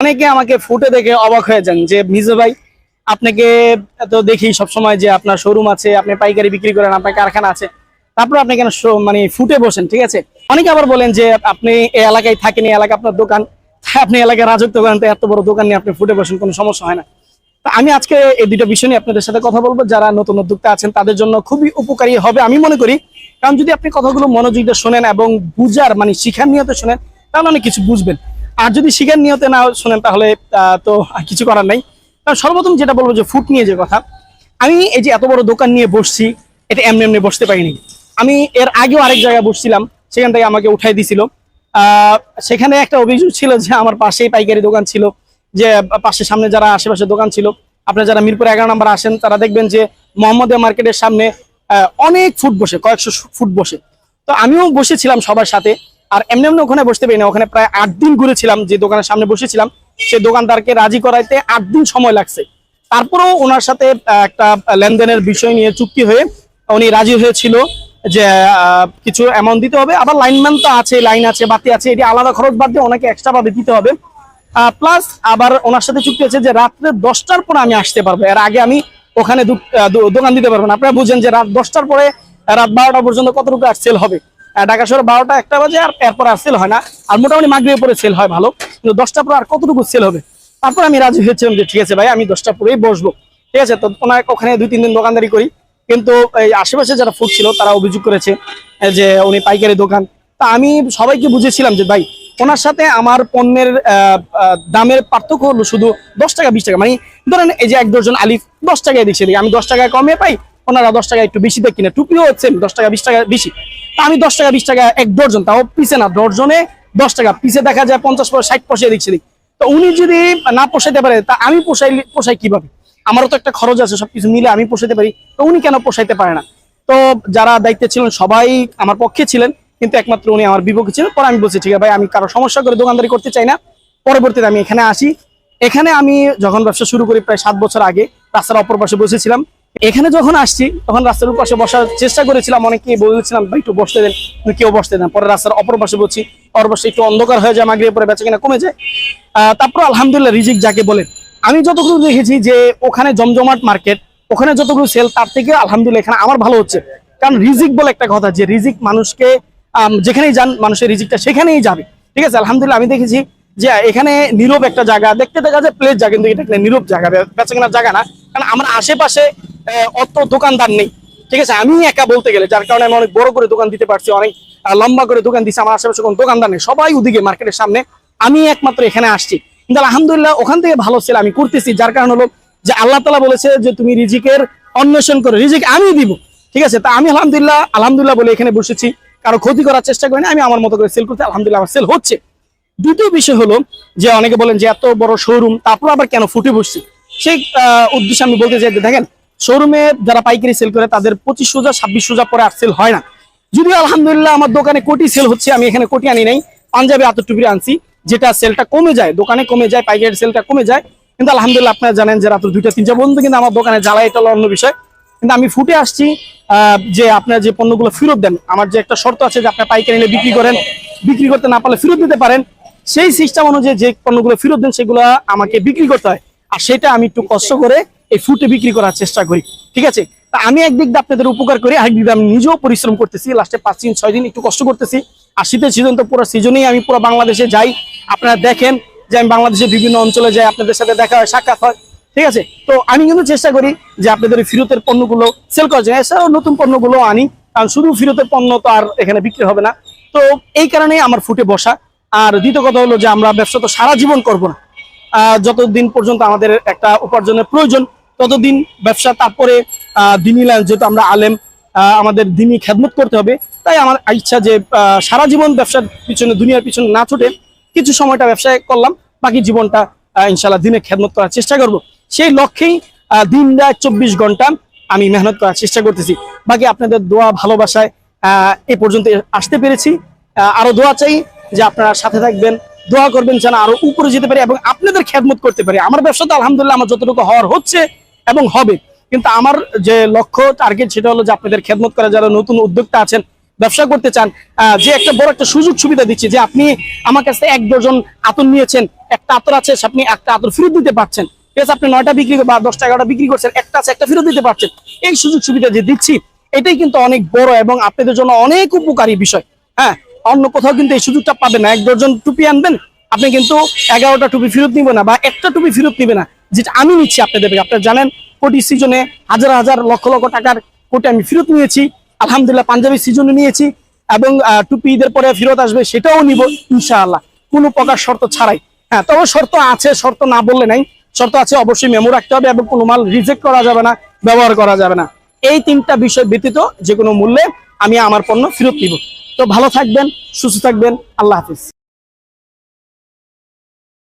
অনেকে আমাকে ফুটে দেখে অবাক হয়ে যান যে, মিজু ভাই, আপনাকে তো দেখি সবসময় যে আপনার শোরুম আছে, আপনি পাইকারি বিক্রি করেন, আপনার কারখানা আছে। তারপর আপনি কেন মানে ফুটে বসেন, ঠিক আছে? অনেকে আবার বলেন যে, আপনি এই এলাকায় থাকেন, এই এলাকা আপনার দোকান আপনি এলাকায় রাজত্ব করেন তো এত বড় দোকান নিয়ে আপনি ফুটে বসেন, কোনো সমস্যা হয় না। আমি আজকে এই দুটো বিষয় নিয়ে আপনাদের সাথে কথা বলব। যারা নতুন উদ্যোক্তা আছেন, তাদের জন্য খুবই উপকারী হবে, আমি মনে করি। কারণ যদি আপনি কথাগুলো মনোযোগ দিয়ে শোনেন এবং বুঝার মানে শিখার নিয়তে শোনেন, তাহলে অনেক কিছু বুঝবেন। আর যদি শিখার নিয়তে না শোনেন, তাহলে তো কিছু করার নাই। সর্বপ্রথম যেটা বলব যে ফুট নিয়ে যে কথা, আমি এই যে এত বড় দোকান নিয়ে বসছি, এটা এমনি এমনি বসতে পারিনি। আমি এর আগেও আরেক জায়গায় বসছিলাম, সেখান থেকে আমাকে উঠাই দিছিল। সেখানে একটা অভিযোগ ছিল যে আমার পাশেই পাইকারি দোকান ছিল, যে পাশের সামনে যারা আশেপাশে দোকান ছিল, আপনারা যারা মিরপুর এগারো নাম্বার আসেন, তারা দেখবেন যে মোহাম্মদিয়া মার্কেটের সামনে অনেক ফুট বসে, কয়েকশো ফুট বসে। তো আমিও বসেছিলাম সবার সাথে আর এমনি এমনি ওখানে বসতে পারি না। ওখানে প্রায় আট দিন ঘুরেছিলাম যে দোকানের সামনে বসেছিলাম, সে দোকানদারকে রাজি করাইতে আট দিন সময় লাগছে। তারপরেও ওনার সাথে একটা লেনদেনের বিষয় নিয়ে চুক্তি হয়ে উনি রাজি হয়েছিল যে কিছু অ্যামাউন্ট দিতে হবে। আবার লাইনম্যান তো আছে লাইন আছে, বাতি আছে, এটি আলাদা খরচ বাদ দিয়ে ওনাকে এক্সট্রা ভাবে দিতে হবে। প্লাস আবার ওনার সাথে চুক্তি আছে যে, রাত্রে দশটার পরে আমি আসতে পারব। এর আগে আমি ওখানে দোকান দিতে পারব না। আপনারা বুঝেন যে, রাত দশটার পরে, রাত বারোটা পর্যন্ত কতটুকু আর সেল হবে? ঢাকা শহরে বারোটা, একটা বাজে আর এরপর আর সেল হয় না। আর মোটামুটি মাগরিয়ে পরে সেল হয় ভালো। কিন্তু দশটা পরে আর কতটুকু সেল হবে? তারপর আমি রাজি হয়েছিলাম যে, ঠিক আছে ভাই, আমি দশটা পরেই বসবো। ঠিক আছে, তো ওনার ওখানে দুই, তিন দিন দোকানদারি করি। কিন্তু এই আশেপাশে যারা ফুড ছিল, তারা অভিযোগ করেছে যে উনি পাইকারি দোকান। তা আমি সবাইকে বুঝেছিলাম যে, ভাই, ওনার সাথে আমার পণ্যের দামের পার্থক্য হলো শুধু দশ টাকা, বিশ টাকা। মানে ধরেন এই যে এক ডজন আলিফ, দশ টাকায় দিচ্ছে আমি দশ টাকায় কমে পাই ওনারা দশ টাকা একটু বেশি দেয় কিনা। টুপিও হচ্ছে দশ টাকা, বিশ টাকা বেশি। তা আমি দশ টাকা, বিশ টাকা এক ডজন তাও পিছে না ডজনে দশ টাকা। পিছে দেখা যায় পঞ্চাশ পয়সা, ষাট পয়সা দিচ্ছে তো উনি যদি না পোষাইতে পারে, তা আমি পোষাই পোষাই কীভাবে? আমারও তো একটা খরচ আছে, সবকিছু মিলে আমি পোষাইতে পারি। তো উনি কেন পোষাইতে পারে না? তো যারা দায়িত্বে ছিলেন, সবাই আমার পক্ষে ছিলেন, কিন্তু একমাত্র উনি আমার বিপক্ষে ছিলেন। পরে আমি বলছি, ঠিক আছে ভাই, আমি কারও সমস্যা করে দোকানদারি করতে চাই না। পরবর্তীতে আমি এখানে আসি। এখানে আমি যখন ব্যবসা শুরু করি, প্রায় সাত বছর আগে, রাস্তার অপর পাশে বসেছিলাম। এখানে যখন আসছি, তখন রাস্তার পাশে বসার চেষ্টা করেছিলাম অনেকেই বলেছিলাম একটু বসতে দেন কেউ বসতে দেন পরে রাস্তার অপর পাশে বসছি অপর পাশে একটু অন্ধকার হয়ে যায় মাগরিয়ে পরে বেচা কিনা কমে যায়। তারপর আলহামদুলিল্লাহ রিজিক যাকে বলে। আমি যতটুকু দেখেছি যে ওখানে জমজমাট মার্কেট, ওখানে যতটুকু সেল, তার থেকে আলহামদুলিল্লাহ এখানে আমার ভালো হচ্ছে। কারণ রিজিক বলে একটা কথা, যে রিজিক মানুষকে যেখানেই যান, মানুষের রিজিকটা সেখানেই যাবে। ঠিক আছে, আলহামদুলিল্লাহ আমি দেখেছি যে এখানে নীরব একটা জায়গা, দেখতে দেখা যায় প্লেস জায়গা, কিন্তু এটা নীরব জায়গা বেচা কেনার জায়গা না। কারণ আমার আশেপাশে অত দোকানদার নেই। ঠিক আছে? আমি একা বলতে গেলে, যার কারণে আমি অনেক বড় করে দোকান দিতে পারছি, অনেক লম্বা করে দোকান দিচ্ছি আমার আশেপাশে কোনো দোকানদার নেই। সবাই ওদিকে মার্কেটের সামনে। আমি একমাত্র এখানে আসছি। কিন্তু আলহামদুলিল্লাহ ওখান থেকে ভালো সেল আমি করতেছি, যার কারণ হলো যে আল্লাহ তালা বলেছে যে তুমি রিজিকের অন্বেষণ করো, রিজিক আমি দিব। ঠিক আছে? তা আমি আলহামদুলিল্লাহ আলহামদুলিল্লাহ বলে এখানে বসেছি। কারও ক্ষতি করার চেষ্টা করি না, আমি আমার মতো করে সেল করতে, আলহামদুলিল্লাহ আমার সেল হচ্ছে। দ্বিতীয় বিষয় হলো যে, অনেকে বলেন যে, এত বড় শোরুম তারপর আবার কেন ফুটে বসছি? সেই উদ্দেশ্যে আমি বলতে চাই দেখেন শোরুমে যারা পাইকারি সেল করে, তাদের পঁচিশ সোজা, ছাব্বিশ সোজা পরে আর সেল হয় না। যদিও আলহামদুলিল্লাহ আমার দোকানে কোটি সেল হচ্ছে, আমি এখানে কোটি আনি নাই, পাঞ্জাবি আতর টুপি আনছি, যেটা সেলটা কমে যায়, দোকানে কমে যায়, পাইকারি সেলটা কমে যায়। কিন্তু আলহামদুলিল্লাহ আপনারা জানেন যে রাত্র দুইটা, তিনটা পর্যন্ত কিন্তু আমার দোকানে জ্বালা এটা অন্য বিষয়। কিন্তু আমি ফুটে আসছি যে আপনার যে পণ্যগুলো ফেরত দেন, আমার যে একটা শর্ত আছে যে আপনার পাইকারি নিলে বিক্রি করেন, বিক্রি করতে না পারলে ফেরত দিতে পারেন। সেই সিস্টেম অনুযায়ী যে পণ্যগুলো ফেরত দেন, সেগুলো আমাকে বিক্রি করতে হয়। আর সেটা আমি একটু কষ্ট করে এই ফুটে বিক্রি করার চেষ্টা করি। ঠিক আছে? তা আমি একদিক দিয়ে আপনাদের উপকার করি আরেকদিক আমি নিজেও পরিশ্রম করতেছি। লাস্টে পাঁচ দিন, ছয় দিন একটু কষ্ট করতেছি। আর শীতের সিজন তো পুরো সিজনেই আমি পুরো বাংলাদেশে যাই। আপনারা দেখেন যে আমি বাংলাদেশের বিভিন্ন অঞ্চলে যাই, আপনাদের সাথে দেখা হয়, সাক্ষাৎ হয়। ঠিক আছে? তো আমি কিন্তু চেষ্টা করি যে আপনাদের ফিরতের পণ্যগুলো সেল করার জন্য। এছাড়াও নতুন পণ্যগুলো আনি, কারণ শুধু ফিরতের পণ্য তো আর এখানে বিক্রি হবে না। তো এই কারণেই আমার ফুটে বসা। আর দ্বিতীয় কথা হলো যে আমরা ব্যবসা তো সারা জীবন করব না। যতদিন পর্যন্ত আমাদের একটা উপার্জনের প্রয়োজন ততদিন ব্যবসা তারপরে দিনী লাইন যেহেতু আমরা আলেম আমাদের দিনই খেদমত করতে হবে। তাই আমার ইচ্ছা যে সারা জীবন ব্যবসার পিছনে দুনিয়ার পিছনে না ছুটে কিছু সময়টা ব্যবসায় করলাম বাকি জীবনটা ইনশাল্লাহ দিনে খেদমত করার চেষ্টা করব। সেই লক্ষ্যেই দিন রাত চব্বিশ ঘণ্টা আমি মেহনত করার চেষ্টা করতেছি। বাকি আপনাদের দোয়া ভালোবাসায় এ পর্যন্ত আসতে পেরেছি। আহ, আরও দোয়া চাই যে আপনারা সাথে থাকবেন দোয়া করবেন যেন আরও উপরে যেতে পারি এবং আপনাদের খেদমত করতে পারি। আমার ব্যবসা তো আলহামদুলিল্লাহ আমার যতটুকু হওয়ার হচ্ছে এবং হবে। কিন্তু আমার যে লক্ষ্য টার্গেট সেটা হলো যে আপনাদের খেদমত করা, যারা নতুন উদ্যোক্তা আছেন, ব্যবসা করতে চান যে একটা বড় একটা সুযোগ সুবিধা দিচ্ছি যে আপনি আমার কাছে এক ডজন আতর নিয়েছেন, একটা আতর আছে, আপনি একটা আতর ফেরত দিতে পারছেন। ঠিক আছে, আপনি নয়টা বিক্রি বা দশটা এগারোটা বিক্রি করছেন, একটা আছে, একটা ফেরত দিতে পারছেন। এই সুযোগ সুবিধা যে দিচ্ছি, এটাই কিন্তু অনেক বড় এবং আপনাদের জন্য অনেক উপকারী বিষয়। হ্যাঁ অন্য কোথাও কিন্তু এই সুযোগটা পাবেন না। এক ডজন টুপি আনবেন, আপনি কিন্তু এগারোটা টুপি ফেরত নিবে না বা একটা টুপি ফেরত নিবে না, যেটা আমি নিচ্ছি আপনাদের থেকে। আপনারা জানেন, কোটি সিজনে হাজার হাজার লক্ষ লক্ষ টাকার কোটি আমি ফেরত নিয়েছি। আলহামদুলিল্লাহ, পাঞ্জাবি সিজনে নিয়েছি এবং টুপি ঈদের পরে ফেরত আসবে, সেটাও নিব ইনশাআল্লাহ। কোনো প্রকার শর্ত ছাড়াই। হ্যাঁ তবে শর্ত আছে, শর্ত না বললে নাই। শর্ত আছে, অবশ্যই মেমো রাখতে হবে এবং কোনো মাল রিজেক্ট করা যাবে না, ব্যবহার করা যাবে না। এই তিনটা বিষয় ব্যতীত যে কোনো মূল্যে আমি আমার পণ্য ফেরত নিব। তো ভালো থাকবেন সুস্থ থাকবেন আল্লাহ হাফিজ।